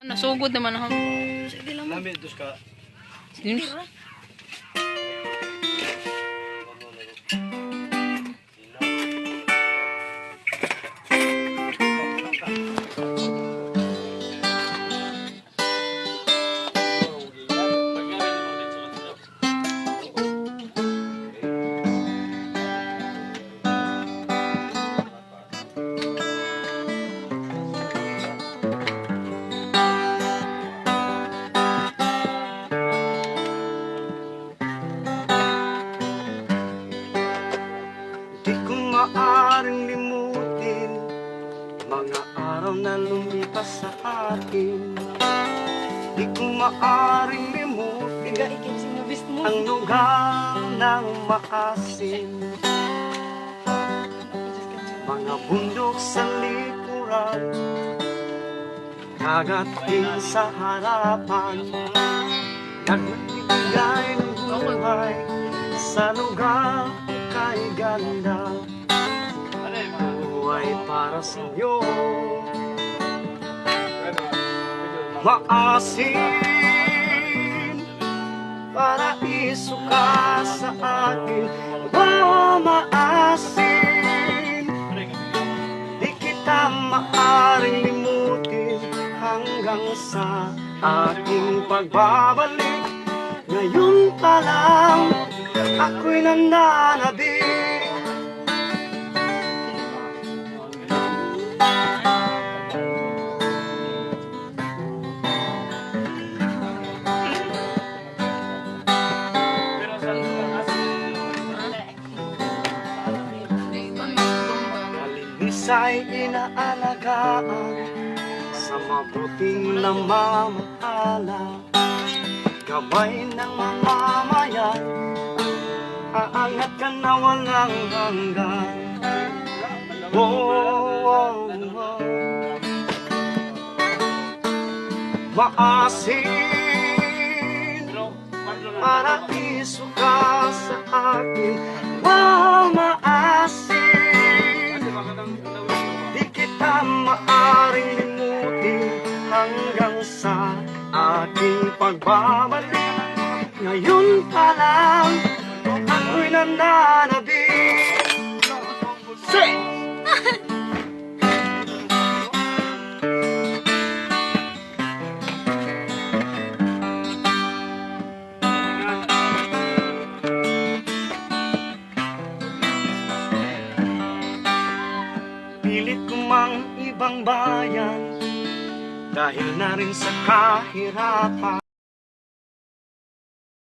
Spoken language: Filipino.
Nasugod naman ako. Sige lang. Lamit dos ka. Yun. Di ko maaring limutin Mga araw na lumipas sa akin. Di ko maaring limutin. Ang lugar ng maasin Mga bundok sa likuran Dagat din sa harapan. Nagbibigay ng buhay Sa lugar kay ganda Buhay para sa iyo. Maasin Paraiso ka sa akin. Oh, maasin. Di kita maaring limutin Hanggang sa aking pagbabalik. Ngayon pa lang Ako'y nananabik Malinis ay inaalagaan Sa mabuting namamahala Gabay ng mamamayan Aangat ka na walang hanggan. Oh, oh, oh. Maasin Paraiso ka sa akin. Oh, maasin. Di kita maaring limutin Hanggang sa aking pagbabalik. Ngayon pa lang nananabik Say! Pilit ko mang ibang bayan Dahil na rin sa kahirapan